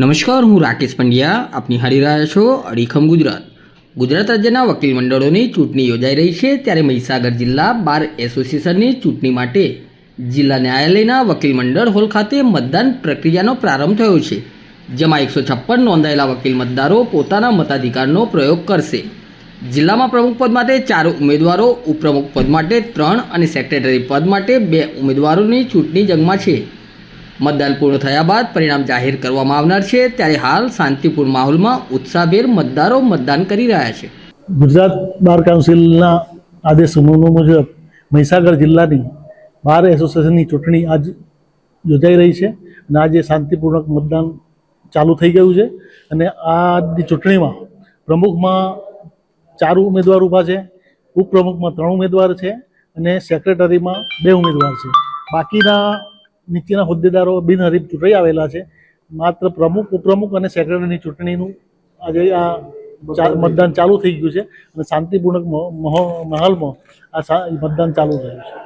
નમસ્કાર, હું રાકેશ પંડ્યા. આપની હારી રહ્યા છો અડીખમ ગુજરાત. ગુજરાત રાજ્યના વકીલ મંડળોની ચૂંટણી યોજાઈ રહી છે ત્યારે મહીસાગર જિલ્લા બાર એસોસિએશનની ચૂંટણી માટે જિલ્લા ન્યાયાલયના વકીલ મંડળ હોલ ખાતે મતદાન પ્રક્રિયાનો પ્રારંભ થયો છે, જેમાં એકસો છપ્પન નોંધાયેલા વકીલ મતદારો પોતાના મતાધિકારનો પ્રયોગ કરશે. જિલ્લામાં પ્રમુખ પદ માટે ચાર ઉમેદવારો, ઉપપ્રમુખ પદ માટે ત્રણ અને સેક્રેટરી પદ માટે બે ઉમેદવારોની ચૂંટણી જંગમાં છે. મતદાન પૂર્ણ થયા બાદ પરિણામ જાહેર કરવામાં આવનાર છે. ત્યારે હાલ શાંતિપૂર્ણ માહોલમાં ઉત્સાહભેર મતદારો મતદાન કરી રહ્યા છે. ગુજરાત બાર કાઉન્સિલના આદેશ મુજબ મહીસાગર જિલ્લાની બાર એસોસિએશનની ચૂંટણી આજ યોજાઈ રહી છે અને આજે શાંતિપૂર્વક મતદાન ચાલુ થઈ ગયું છે અને આજની ચૂંટણીમાં પ્રમુખમાં ચાર ઉમેદવાર ઊભા છે, ઉપપ્રમુખમાં ત્રણ ઉમેદવાર છે અને સેક્રેટરીમાં બે ઉમેદવાર છે. બાકીના નીચેના હોદ્દેદારો બિનહરીફ ચૂંટાઈ આવેલા છે. માત્ર પ્રમુખ, ઉપપ્રમુખ અને સેક્રેટરીની ચૂંટણીનું આજે આ મતદાન ચાલુ થઈ ગયું છે અને શાંતિપૂર્ણક મહ- મહો- માહોલમાં આ મતદાન ચાલુ થયું છે.